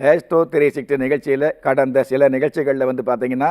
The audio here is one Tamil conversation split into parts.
astro three sixty நிகழ்ச்சியில் கடந்த சில நிகழ்ச்சிகளில் வந்து பார்த்தீங்கன்னா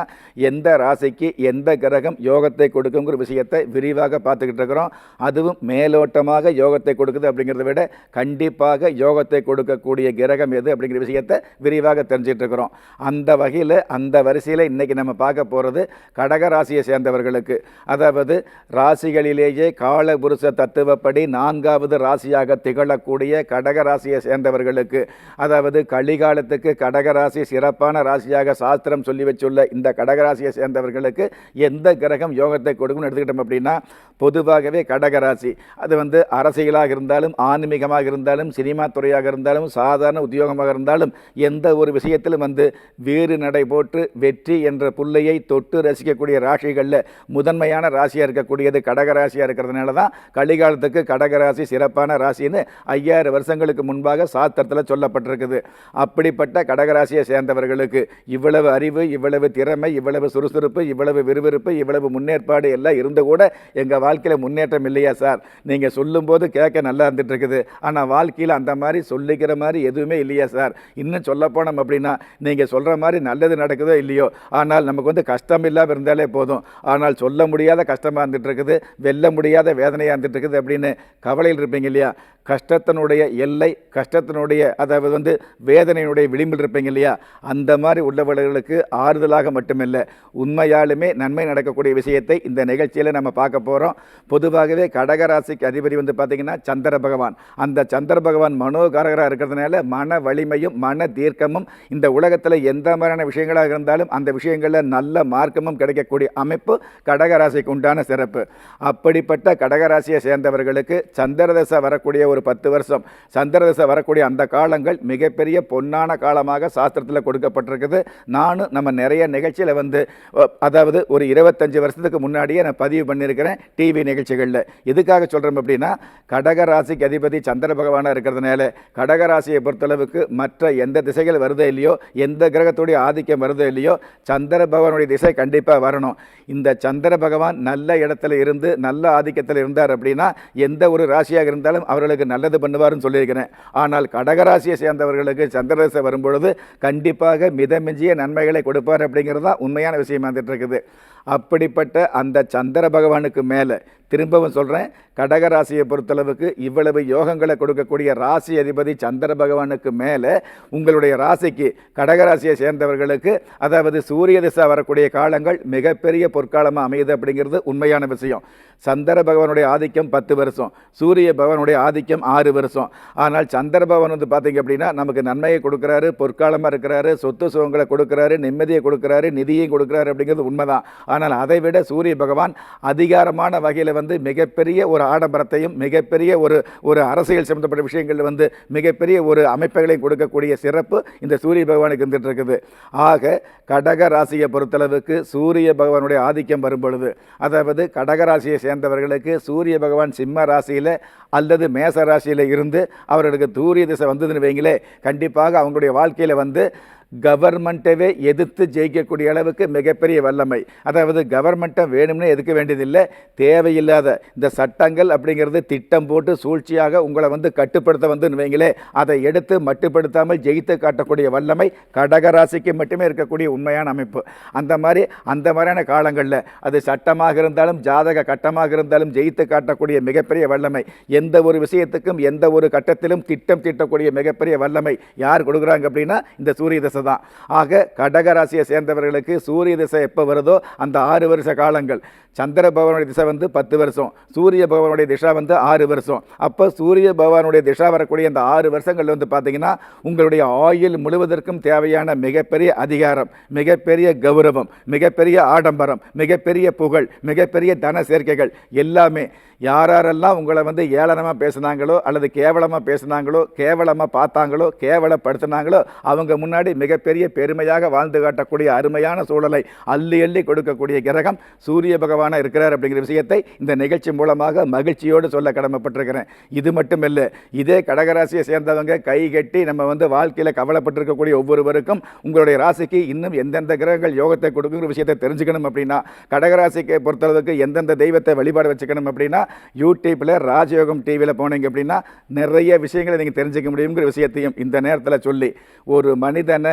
எந்த ராசிக்கு எந்த கிரகம் யோகத்தை கொடுக்குங்கிற விஷயத்தை விரிவாக பார்த்துக்கிட்டு இருக்கிறோம். அதுவும் மேலோட்டமாக யோகத்தை கொடுக்குது அப்படிங்கிறத விட கண்டிப்பாக யோகத்தை கொடுக்கக்கூடிய கிரகம் எது அப்படிங்கிற விஷயத்தை விரிவாக தெரிஞ்சிட்டு இருக்கிறோம். அந்த வகையில் அந்த வரிசையில் இன்றைக்கி நம்ம பார்க்க போகிறது கடக ராசியை சேர்ந்தவர்களுக்கு. அதாவது ராசிகளிலேயே காலபுருஷ தத்துவப்படி நான்காவது ராசியாக திகழக்கூடிய கடக ராசியை சேர்ந்தவர்களுக்கு. அதாவது கலிகால காலத்துக்கு கடகராசி சிறப்பான ராசியாக சாஸ்திரம் சொல்லி வச்சுள்ள இந்த கடகராசியை சேர்ந்தவர்களுக்கு எந்த கிரகம் யோகத்தை கொடுக்கும்னு எடுத்துக்கிட்டோம் அப்படின்னா பொதுவாகவே கடகராசி. அது வந்து அரசியலாக இருந்தாலும் ஆன்மீகமாக இருந்தாலும் சினிமா துறையாக இருந்தாலும் சாதாரண உத்தியோகமாக இருந்தாலும் எந்த ஒரு விஷயத்திலும் வந்து வேறு நடை போட்டு வெற்றி என்ற புள்ளையை தொட்டு ரசிக்கக்கூடிய ராசிகளில் முதன்மையான ராசியாக இருக்கக்கூடியது கடகராசியாக இருக்கிறதுனால தான் கலிகாலத்துக்கு கடகராசி சிறப்பான ராசின்னு ஐயாயிரம் வருஷங்களுக்கு முன்பாக சாஸ்திரத்தில் சொல்லப்பட்டிருக்குது. அப்படி இப்படிப்பட்ட கடகராசியை சேர்ந்தவர்களுக்கு இவ்வளவு அறிவு இவ்வளவு திறமை இவ்வளவு சுறுசுறுப்பு இவ்வளவு விறுவிறுப்பு இவ்வளவு முன்னேற்பாடு எல்லாம் இருந்து கூட எங்கள் வாழ்க்கையில் முன்னேற்றம் இல்லையா சார்? நீங்கள் சொல்லும்போது கேட்க நல்லா இருந்துகிட்ருக்குது ஆனால் வாழ்க்கையில் அந்த மாதிரி சொல்லிக்கிற மாதிரி எதுவுமே இல்லையா சார்? இன்னும் சொல்லப்போனோம் அப்படின்னா நீங்கள் சொல்கிற மாதிரி நல்லது நடக்குதோ இல்லையோ ஆனால் நமக்கு வந்து கஷ்டம் இல்லாமல் இருந்தாலே போதும். ஆனால் சொல்ல முடியாத கஷ்டமாக இருந்துட்டுருக்குது வெல்ல முடியாத வேதனையாக இருந்துட்டுருக்குது அப்படின்னு கவலையில் இருப்பீங்க இல்லையா? கஷ்டத்தினுடைய எல்லை கஷ்டத்தினுடைய அதாவது வந்து வேதனையினுடைய விளிம்பில் இருப்பீங்க இல்லையா? அந்த மாதிரி உள்ளவர்களுக்கு ஆறுதலாக மட்டுமில்லை. உண்மையாலுமே நன்மை நடக்கக்கூடிய விஷயத்தை இந்த நிகழ்ச்சியில் நம்ம பார்க்க போகிறோம் பொதுவாகவே கடகராசிக்கு அதிபதி வந்து பார்த்திங்கன்னா சந்திர பகவான். அந்த சந்திர பகவான் மனோகாரகராக இருக்கிறதுனால மன வலிமையும் மன தீர்க்கமும் இந்த உலகத்தில் எந்த மாதிரியான விஷயங்களாக இருந்தாலும் அந்த விஷயங்களில் நல்ல மார்க்கமும் கிடைக்கக்கூடிய அமைப்பு கடகராசிக்கு உண்டான சிறப்பு. அப்படிப்பட்ட கடகராசியை சேர்ந்தவர்களுக்கு சந்திரதசை வரக்கூடிய ஒரு பத்து வருஷம். சந்திரதசை வரக்கூடிய அந்த காலங்கள் மிகப்பெரிய பொன்னான காலமாக சாஸ்திரத்தில் கொடுக்கப்பட்டிருக்குது. நானும் நம்ம நிறைய நிகழ்ச்சியில் வந்து அதாவது ஒரு இருபத்தஞ்சி வருஷத்துக்கு முன்னாடியே நான் பதிவு பண்ணியிருக்கிறேன் டிவி நிகழ்ச்சிகளில். எதுக்காக சொல்கிறோம் அப்படின்னா கடகராசிக்கு அதிபதி சந்திர பகவானாக இருக்கிறதுனால கடகராசியை பொறுத்தளவுக்கு மற்ற எந்த திசைகள் வருதோ இல்லையோ எந்த கிரகத்துடைய ஆதிக்கம் வருதோ இல்லையோ சந்திர பகவானுடைய திசை கண்டிப்பாக வரணும். இந்த சந்திர பகவான் நல்ல இடத்துல இருந்து நல்ல ஆதிக்கத்தில் இருந்தார் அப்படின்னா எந்த ஒரு ராசியாக இருந்தாலும் அவர்களுக்கு நல்லது பண்ணுவார்னு சொல்லியிருக்கிறேன். ஆனால் கடகராசியை சேர்ந்தவர்களுக்கு சந்திரதசை வரும்பொழுது கண்டிப்பாக மிதமிஞ்சிய நன்மைகளை கொடுப்பார் அப்படிங்கிறது தான் உண்மையான விஷயமா இருந்துட்டு இருக்குது. அப்படிப்பட்ட அந்த சந்திர பகவானுக்கு மேலே திரும்பவும் சொல்கிறேன் கடகராசியை பொறுத்தளவுக்கு இவ்வளவு யோகங்களை கொடுக்கக்கூடிய ராசி அதிபதி சந்திர பகவானுக்கு மேலே உங்களுடைய ராசிக்கு கடகராசியை சேர்ந்தவர்களுக்கு அதாவது சூரிய திசை வரக்கூடிய காலங்கள் மிகப்பெரிய பொற்காலமாக அமையுது அப்படிங்கிறது உண்மையான விஷயம். சந்திர பகவானுடைய ஆதிக்கம் பத்து வருஷம் சூரிய பகவானுடைய ஆதிக்கம் ஆறு வருஷம். ஆனால் சந்திர பகவான் வந்து பார்த்தீங்க அப்படின்னா நமக்கு நன்மையை கொடுக்குறாரு பொற்காலமாக இருக்கிறாரு சொத்து சுகங்களை கொடுக்குறாரு நிம்மதியை கொடுக்குறாரு நிதியை கொடுக்குறாரு அப்படிங்கிறது உண்மைதான். ஆனால் அதை விட சூரிய பகவான் அதிகாரமான வகையில் வந்து மிகப்பெரிய ஒரு ஆடம்பரத்தையும் மிகப்பெரிய ஒரு ஒரு அரசியல் சம்மந்தப்பட்ட விஷயங்களில் வந்து மிகப்பெரிய ஒரு அமைப்புகளையும் கொடுக்கக்கூடிய சிறப்பு இந்த சூரிய பகவானுக்கு இருந்துட்டு இருக்குது ஆக கடக ராசியை பொறுத்தளவுக்கு சூரிய பகவானுடைய ஆதிக்கம் வரும் பொழுது அதாவது கடக ராசியை சேர்ந்தவர்களுக்கு சூரிய பகவான் சிம்ம ராசியில் அல்லது மேச ராசியில் இருந்து அவர்களுக்கு தூரிய திசை வந்ததுன்னு வைங்களே கண்டிப்பாக அவங்களுடைய வாழ்க்கையில் வந்து கவர்மெண்ட்டவே எதிர்த்து ஜெயிக்கக்கூடிய அளவுக்கு மிகப்பெரிய வல்லமை. அதாவது கவர்மெண்ட்டை வேணும்னு எதுக்க வேண்டியதில்லை. தேவையில்லாத இந்த சட்டங்கள் அப்படிங்கிறது திட்டம் போட்டு சூழ்ச்சியாக உங்களை வந்து கட்டுப்படுத்த வந்து வைங்களே அதை எடுத்து மட்டுப்படுத்தாமல் ஜெயித்து காட்டக்கூடிய வல்லமை கடகராசிக்கு மட்டுமே இருக்கக்கூடிய உண்மையான அமைப்பு. அந்த மாதிரி அந்த மாதிரியான காலங்களில் அது சட்டமாக இருந்தாலும் ஜாதக கட்டமாக இருந்தாலும் ஜெயித்து காட்டக்கூடிய மிகப்பெரிய வல்லமை எந்த ஒரு விஷயத்துக்கும் எந்த ஒரு கட்டத்திலும் திட்டம் தீட்டக்கூடிய மிகப்பெரிய வல்லமை யார் கொடுக்குறாங்க அப்படின்னா இந்த சூரிய தசை தான் ஆக கடக ராசியை சேர்ந்தவர்களுக்கு சூரிய திசை எப்போ வருதோ அந்த ஆறு வருஷ காலங்கள். சந்திர பகவானுடைய திசை வந்து பத்து வருஷம். சூரிய பகவானுடைய திசா வந்து ஆறு வருஷம். அப்போ சூரிய பகவானுடைய திசா வரக்கூடிய அந்த ஆறு வருஷங்கள் வந்து பார்த்தீங்கன்னா உங்களுடைய ஆயுள் முழுவதற்கும் தேவையான மிகப்பெரிய அதிகாரம் மிகப்பெரிய கௌரவம் மிகப்பெரிய ஆடம்பரம் மிகப்பெரிய புகழ் மிகப்பெரிய தன சேர்க்கைகள் எல்லாமே யாரெல்லாம் உங்களை வந்து ஏளனமாக பேசுனாங்களோ அல்லது கேவலமாக பேசுனாங்களோ கேவலமாக பார்த்தாங்களோ கேவலப்படுத்தினாங்களோ அவங்க முன்னாடி மிகப்பெரிய பெருமையாக வாழ்ந்து காட்டக்கூடிய அருமையான சூழலை அள்ளி அள்ளி கொடுக்கக்கூடிய கிரகம் சூரிய பகவானாக இருக்கிறார் அப்படிங்கிற விஷயத்தை இந்த நிகழ்ச்சி மூலமாக மகிழ்ச்சியோடு சொல்ல கடமைப்பட்டிருக்கிறேன். இது மட்டும் இல்லை இதே கடகராசியை சேர்ந்தவங்க கை கட்டி நம்ம வந்து வாழ்க்கையில் கவலைப்பட்டிருக்கக்கூடிய ஒவ்வொருவருக்கும் உங்களுடைய ராசிக்கு இன்னும் எந்தெந்த கிரகங்கள் யோகத்தை கொடுக்குங்கிற விஷயத்தை தெரிஞ்சுக்கணும் அப்படின்னா கடகராசிக்கு பொறுத்தளவுக்கு எந்தெந்த தெய்வத்தை வழிபாடு வச்சுக்கணும் அப்படின்னா யூடியூப்பில் ராஜயோகம் டிவியில் போனீங்க அப்படின்னா நிறைய விஷயங்களை நீங்கள் தெரிஞ்சுக்க முடியுங்கிற விஷயத்தையும் இந்த நேரத்தில் சொல்லி ஒரு மனிதனை